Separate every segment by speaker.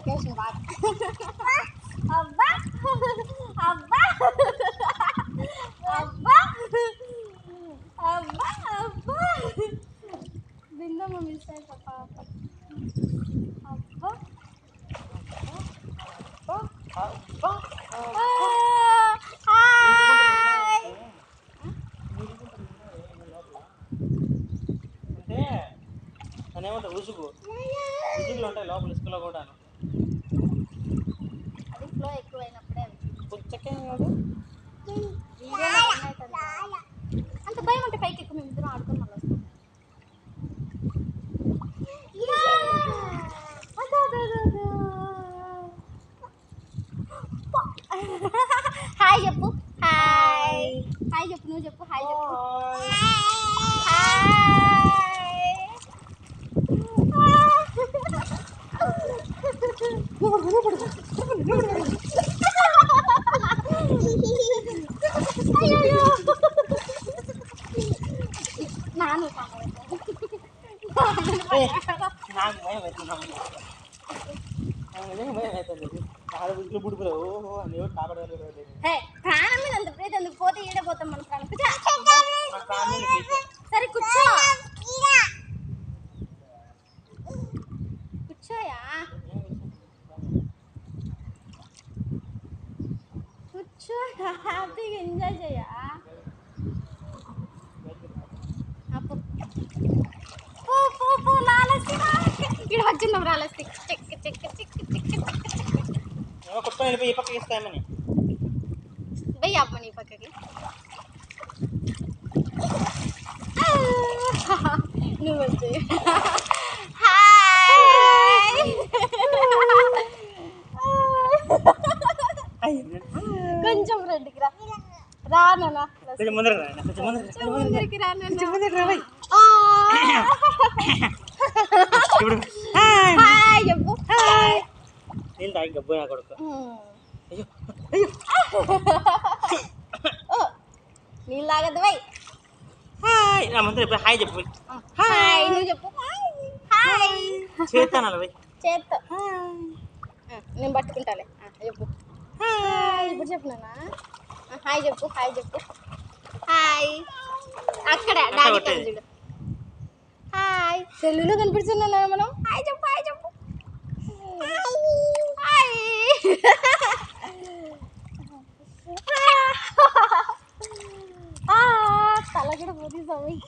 Speaker 1: Location బాగా అబ్బా అబ్బా అబ్బా అబ్బా అబ్బా బిందమ్మ మిస్ అయిపో పాప అబ్బా
Speaker 2: అబ్బా.
Speaker 1: ఆ,
Speaker 2: ఉసుగు ఉసుగులు ఉంటాయి లోపల ఇసుకలో కూడా
Speaker 1: ఫ్లో ఎక్కువైనప్పుడే. అంత భయం ఉంటే పైకి ఎక్కువ మేము ఇద్దరం ఆడుకొని మళ్ళీ వస్తాం అదో, అదో, అదో, అదో. హాయ్ చెప్పు హాయ్ హాయ్ చెప్పు నువ్వు చెప్పు హాయ్ చెప్పు అయ్యో నాను
Speaker 2: నాకు భయం అవుతున్నాము నాకు నిజంగా భయం అవుతుంది చాలా ఉసుగులు పుడిపోయి ఓహో అని ఎవరు కాపాడగలరు
Speaker 1: ನಾನು ప్రాణం మీద అంత ప్రీతి ఎందుకు? పోతే ఈడపోతాం మన ప్రాణం. సరే కూర్చో. కూర్చోయా? కూర్చో. హ్యాపీగా ఎంజాయ్ చేయా ఇక్కడ వచ్చిందాం లాలసి చెక్ చెక్ చెక్ చెక్
Speaker 2: ఏమో కొట్టుకొని వెళ్ళిపోయి ఈ పక్క ఇస్తామని
Speaker 1: వెయ్యి అమ్మ నీ పక్కకి నువ్వు వచ్చి హాయ్ కొంచెం ఫ్రెండ్కి రా రా నాన్న
Speaker 2: కొంచెం ముందర రా నాయనా, కొంచెం ముందర రా.
Speaker 1: కొంచెం ముందరికి రా నాన్న
Speaker 2: ముందర రా భయ్.
Speaker 1: ఆ.
Speaker 2: ఇప్పుడు తాగి గబ్బు నా కొడుకు.
Speaker 1: నీళ్ళు తాగద్దు వై
Speaker 2: హాయ్. నా ముందర ఇప్పుడు హాయ్ చెప్పు.
Speaker 1: హాయ్. నువ్వు చెప్పు. హాయ్.
Speaker 2: చేస్తాను భయ్
Speaker 1: చేత్తో నేను పట్టుకుంటాలే. చెప్పు. హాయ్. ఇప్పుడు చెప్పు నాన్న. హాయ్ చెప్పు హాయ్ చెప్పు. హాయ్. అక్కడ డాడీ. చూడు. హాయ్. సెల్లులో కనిపిస్తున్నా మనం. హాయ్ చెప్పు హాయ్ చెప్పు. హాయ్. ఆ, తల కూడా పోతే సమయం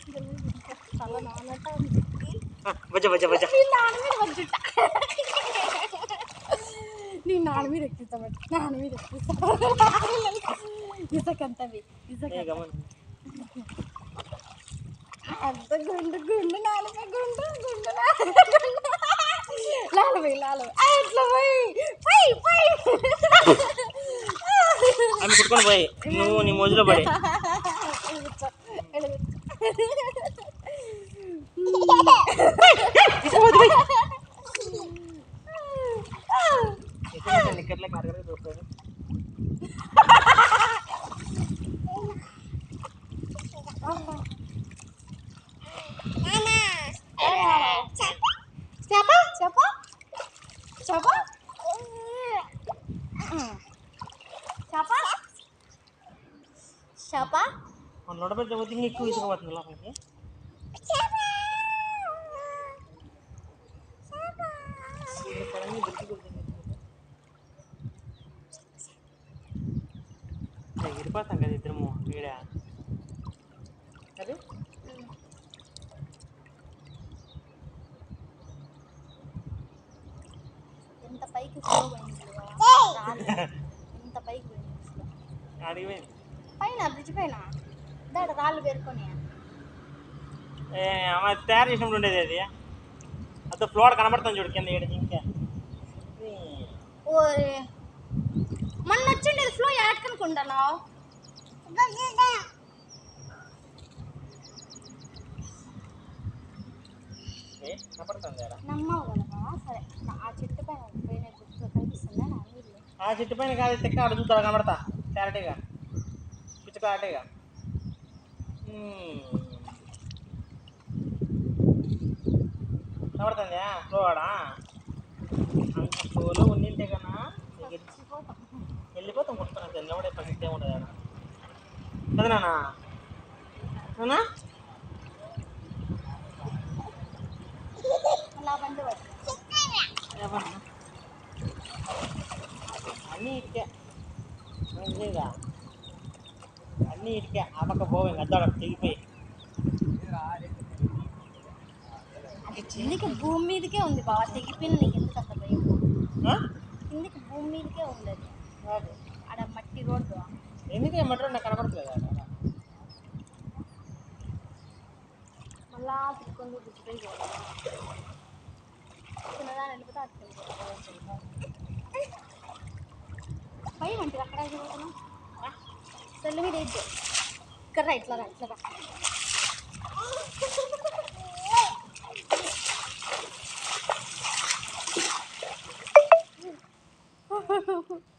Speaker 1: తల నానట ఉంది.
Speaker 2: బజ్జ బజ్జ బజ్జ
Speaker 1: నీ నాన్న మీద వచ్చుట నీ నాన్న మీద ఎక్కిస్తామంట నాన్న మీద ఎక్కిస్తాం ఇసకంతవి ఇసక
Speaker 2: ఏ గమన
Speaker 1: అంత గుండు గుండు నాలుగు గుండు గుండు లాలపోయి లాలపోయి అట్లా పోయి పోయి పోయి
Speaker 2: ఆమె కుట్టుకొని పోయి నువ్వు నీ మోజులో పడి
Speaker 1: ఎలుగుచ్చో,
Speaker 2: మన నొడబెట్ట పోతే ఇంకా ఎక్కువ ఇసుకుపోతుంది లోపలికి ఇరిపోతాం కదా ఇద్దరము ఈడ అదే
Speaker 1: ఎంత పైకి flow పోయింది చూడవా? రాళ్ళు. ఎంత పైకి పోయింది అసలు.
Speaker 2: అడిగిపోయింది
Speaker 1: పైన బ్రిడ్జ్ పైన దాడ రాళ్ళు పేరుకొని.
Speaker 2: తయారు చేసినప్పుడు ఉండేది అది. అదో ఫ్లోర్ కనబడుతుంది చూడు కింద ఈడ ఇంకా.
Speaker 1: ఓరే. మొన్న వచ్చిండే ఫ్లో యాడ్కనుకుంటున్నావు
Speaker 2: ఏ, కనపడుతుంది ఆడ.
Speaker 1: నమ్మవు కదా సరే ఆ చెట్టు పైన పోయిన గుర్తు కనిపిస్తుందా
Speaker 2: ఆ చెట్టు పైన కాదు తెక్క ఆడ చూస్తాడు కనబడతా. క్లారిటీగా. పిచ్చి క్లారిటీగా. కనబడుతుందా ఫ్లో ఆడ అంత ఫ్లోలో ఉండింటే కన్నా వెళ్ళిపోతాం కొట్టుకున్నా తెల్లవాడే పరిస్థితి ఏముండదు కదా కదా నాన్న నాన్న
Speaker 1: అలా బండి పట్టు.
Speaker 2: ఏమన్నా? అన్నీ ఇటుకే మంచిగా అన్నీ ఇటుకే ఆ పక్క పోవే గద్దాడ తెగిపోయి
Speaker 1: అది కిందికి భూమి మీదకే ఉంది బాగా తెగిపోయిన నీకు ఎందుకు అంత భయం? కిందికి భూమి మీదకే ఉంది అది. ఆడ మట్టి రోడ్డు
Speaker 2: ఎందుకు ఏమంటారు నాకు కనపడట్లేదు
Speaker 1: మళ్ళా తిరుకొని గుర్తుపోయి చిన్నదాన్ని వెళ్ళిపోతే వెళ్ళిపోతాం భయం అంటే అక్కడ చదువుతున్నాం సెల్ మీద कर राइटला राइटला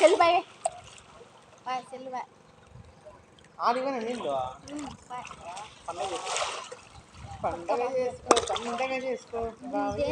Speaker 1: चल भाई செல்வாய் செல்வாய்
Speaker 2: పదం
Speaker 1: ఏ
Speaker 2: పండగ చేసుకో పండగ చేసుకో. పండగ చేసుకో బావి